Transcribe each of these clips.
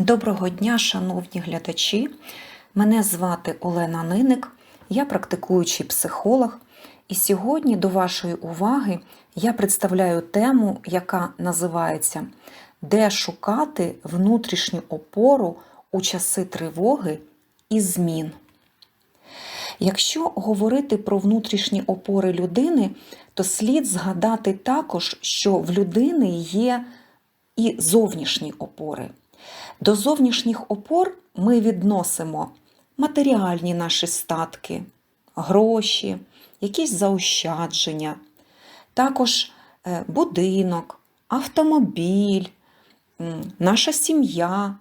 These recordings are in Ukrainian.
Доброго дня, шановні глядачі. Мене звати Олена Ниник, я практикуючий психолог. І сьогодні до вашої уваги я представляю тему, яка називається Де шукати внутрішню опору у часи тривоги і змін. Якщо говорити про внутрішні опори людини, то слід згадати також, що в людини є і зовнішні опори. До зовнішніх опор ми відносимо матеріальні наші статки, гроші, якісь заощадження, також е, будинок, автомобіль, наша сім'я,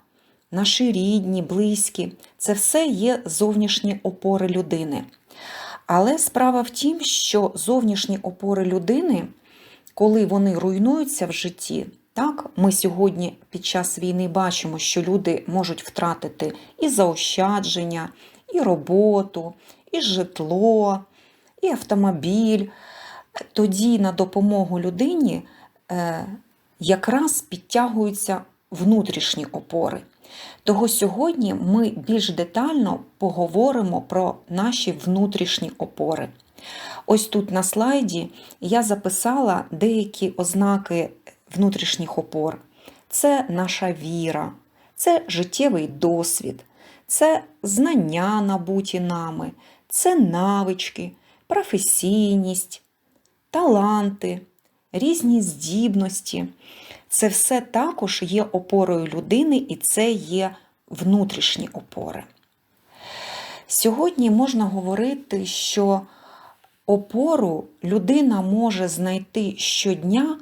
наші рідні, близькі це все є зовнішні опори людини. Але справа в тім, що зовнішні опори людини, коли вони руйнуються в житті, так, ми сьогодні під час війни бачимо, що люди можуть втратити і заощадження, і роботу, і житло, і автомобіль. Тоді на допомогу людині е, якраз підтягуються внутрішні опори. Того сьогодні ми більш детально поговоримо про наші внутрішні опори. Ось тут на слайді я записала деякі ознаки внутрішніх опор. Це наша віра, це життєвий досвід, це знання набуті нами, це навички, професійність, таланти, різні здібності. Це все також є опорою людини і це є внутрішні опори. Сьогодні можна говорити, що опору людина може знайти щодня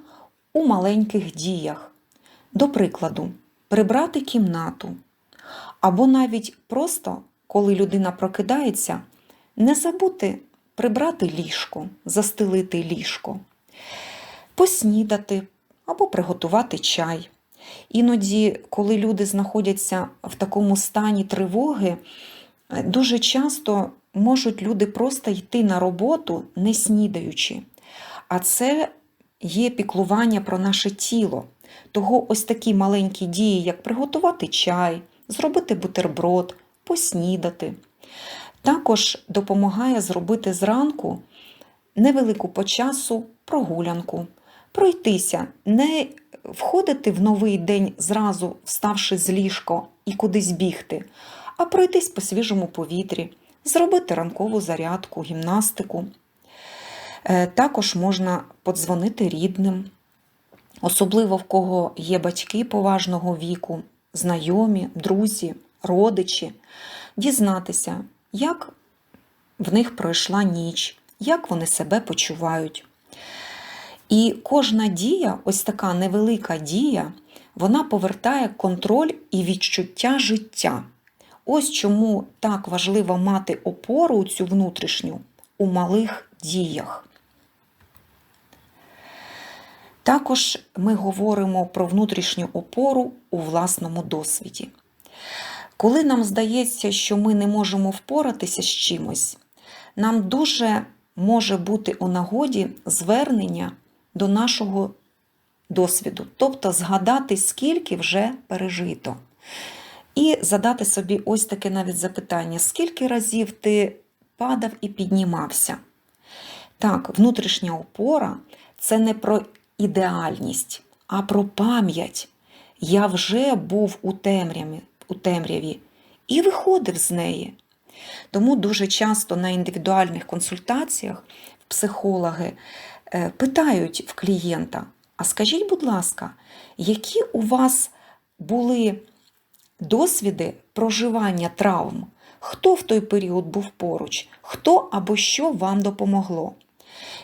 у маленьких діях. До прикладу, прибрати кімнату. Або навіть просто, коли людина прокидається, не забути прибрати ліжко, застелити ліжко, поснідати або приготувати чай. Іноді, коли люди знаходяться в такому стані тривоги, дуже часто можуть люди просто йти на роботу, не снідаючи. А це є піклування про наше тіло. Того ось такі маленькі дії, як приготувати чай, зробити бутерброд, поснідати. Також допомагає зробити зранку невелику по часу прогулянку, пройтися, не входити в новий день зразу, вставши з ліжка і кудись бігти, а пройтись по свіжому повітрі, зробити ранкову зарядку, гімнастику. Е, Також можна подзвонити рідним, особливо в кого є батьки поважного віку, знайомі, друзі, родичі, дізнатися, як в них пройшла ніч, як вони себе почувають. І кожна дія, ось така невелика дія, вона повертає контроль і відчуття життя. Ось чому так важливо мати опору цю внутрішню у малих діях. Також ми говоримо про внутрішню опору у власному досвіді. Коли нам здається, що ми не можемо впоратися з чимось, нам дуже може бути у нагоді звернення до нашого досвіду, тобто згадати, скільки вже пережито. І задати собі ось таке навіть запитання: скільки разів ти падав і піднімався? Так, внутрішня опора це не про ідеальність, а про пам'ять. Я вже був у темряві, у темряві і виходив з неї. Тому дуже часто на індивідуальних консультаціях психологи е, питають в клієнта: а скажіть, будь ласка, які у вас були досвіди проживання травм? Хто в той період був поруч, хто або що вам допомогло?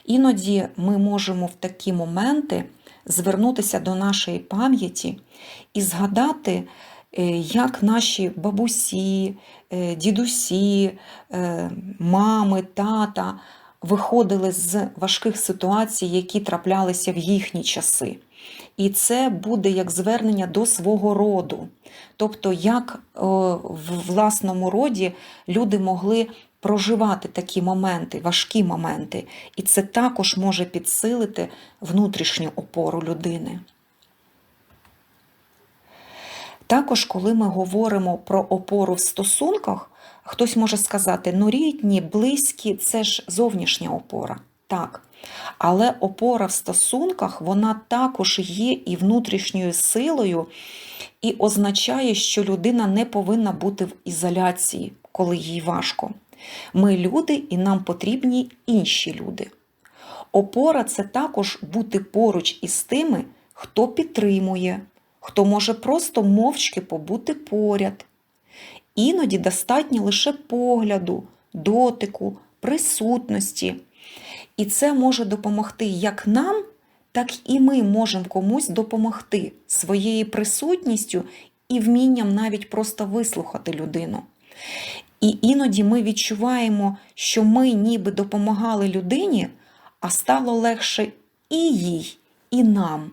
Іноді ми можемо в такі моменти звернутися до нашої пам'яті і згадати, е, як наші бабусі, е, дідусі, е, мами, тата виходили з важких ситуацій, які траплялися в їхні часи. І це буде як звернення до свого роду. Тобто, як в власному роді люди могли проживати такі моменти, важкі моменти, і це також може підсилити внутрішню опору людини. Також, коли ми говоримо про опору в стосунках, хтось може сказати: ну, рідні, близькі це ж зовнішня опора. Так. Але опора в стосунках вона також є і внутрішньою силою, і означає, що людина не повинна бути в ізоляції, коли їй важко. Ми люди і нам потрібні інші люди. Опора це також бути поруч із тими, хто підтримує, хто може просто мовчки побути поряд. Іноді достатньо лише погляду, дотику, присутності. І це може допомогти як нам, так і ми можемо комусь допомогти своєю присутністю і вмінням навіть просто вислухати людину. І іноді ми відчуваємо, що ми ніби допомагали людині, а стало легше і їй, і нам.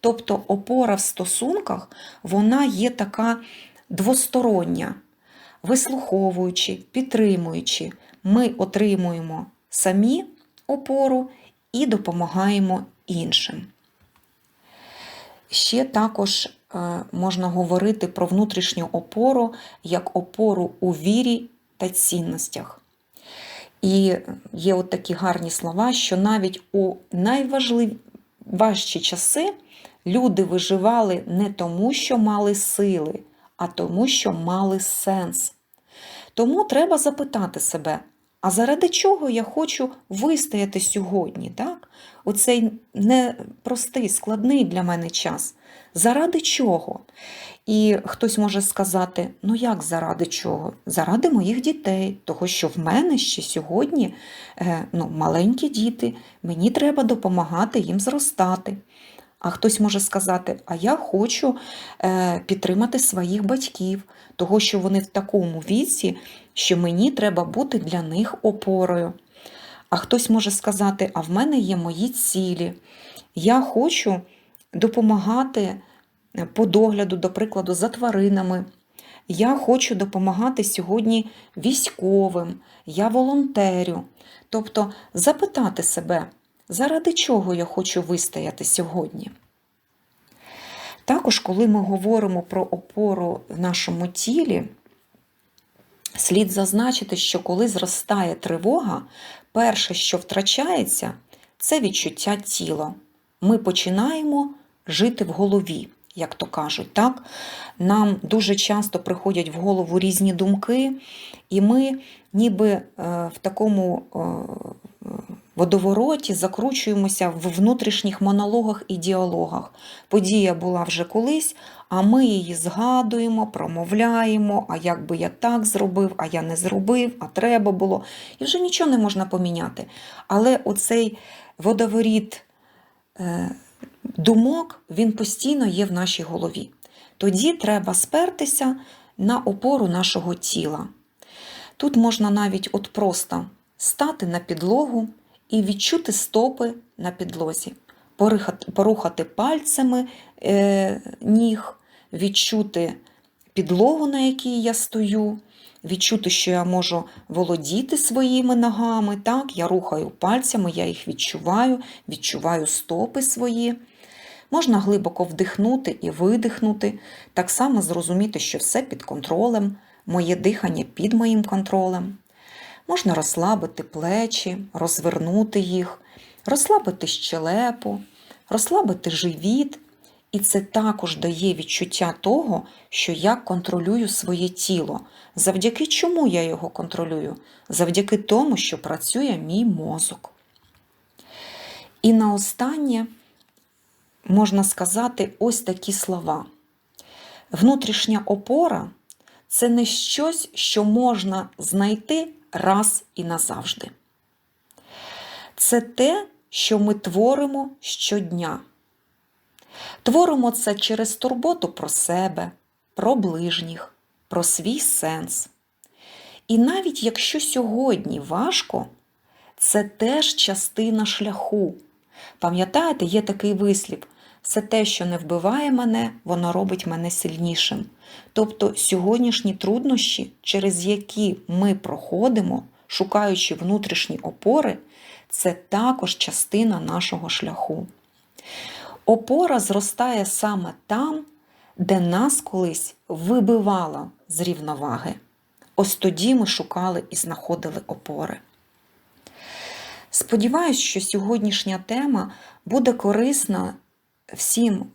Тобто опора в стосунках, вона є така двостороння. Вислуховуючи, підтримуючи, ми отримуємо самі опору і допомагаємо іншим. Ще також можна говорити про внутрішню опору як опору у вірі та цінностях. І є от такі гарні слова, що навіть у найважчі часи люди виживали не тому, що мали сили, а тому, що мали сенс. Тому треба запитати себе, а заради чого я хочу вистояти сьогодні? Так? Оцей непростий, складний для мене час. Заради чого? І хтось може сказати: ну як заради чого? Заради моїх дітей, того, що в мене ще сьогодні е, ну, маленькі діти, мені треба допомагати їм зростати. А хтось може сказати, а я хочу е, підтримати своїх батьків, того, що вони в такому віці, що мені треба бути для них опорою. А хтось може сказати, а в мене є мої цілі. Я хочу допомагати е, по догляду, до прикладу, за тваринами. Я хочу допомагати сьогодні військовим, я волонтерю. Тобто запитати себе, заради чого я хочу вистояти сьогодні. Також, коли ми говоримо про опору в нашому тілі, слід зазначити, що коли зростає тривога, перше, що втрачається, це відчуття тіла. Ми починаємо жити в голові, як то кажуть. так? Нам дуже часто приходять в голову різні думки, і ми ніби е, в такому е, водовороті закручуємося в внутрішніх монологах і діалогах. Подія була вже колись, а ми її згадуємо, промовляємо, а як би я так зробив, а я не зробив, а треба було. І вже нічого не можна поміняти. Але оцей водоворіт е, думок, він постійно є в нашій голові. Тоді треба спертися на опору нашого тіла. Тут можна навіть от просто стати на підлогу і відчути стопи на підлозі, порухати пальцями е, ніг, відчути підлогу, на якій я стою, відчути, що я можу володіти своїми ногами. Так, Я рухаю пальцями, я їх відчуваю, відчуваю стопи свої. Можна глибоко вдихнути і видихнути, так само зрозуміти, що все під контролем, моє дихання під моїм контролем. Можна розслабити плечі, розвернути їх, розслабити щелепу, розслабити живіт. І це також дає відчуття того, що я контролюю своє тіло. Завдяки чому я його контролюю? Завдяки тому, що працює мій мозок. І наостаннє можна сказати ось такі слова. Внутрішня опора це не щось, що можна знайти раз і назавжди. Це те, що ми творимо щодня. Творимо це через турботу про себе, про ближніх, про свій сенс. І навіть якщо сьогодні важко, це теж частина шляху. Пам'ятаєте, є такий вислів: все те, що не вбиває мене, воно робить мене сильнішим. Тобто сьогоднішні труднощі, через які ми проходимо, шукаючи внутрішні опори, це також частина нашого шляху. Опора зростає саме там, де нас колись вибивало з рівноваги. Ось тоді ми шукали і знаходили опори. Сподіваюсь, що сьогоднішня тема буде корисна всім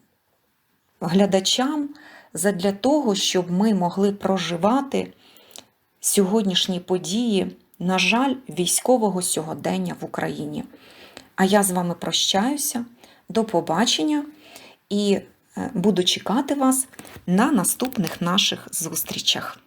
глядачам задля того, щоб ми могли проживати сьогоднішні події, на жаль, військового сьогодення в Україні. А я з вами прощаюся. До побачення і е, буду чекати вас на наступних наших зустрічах.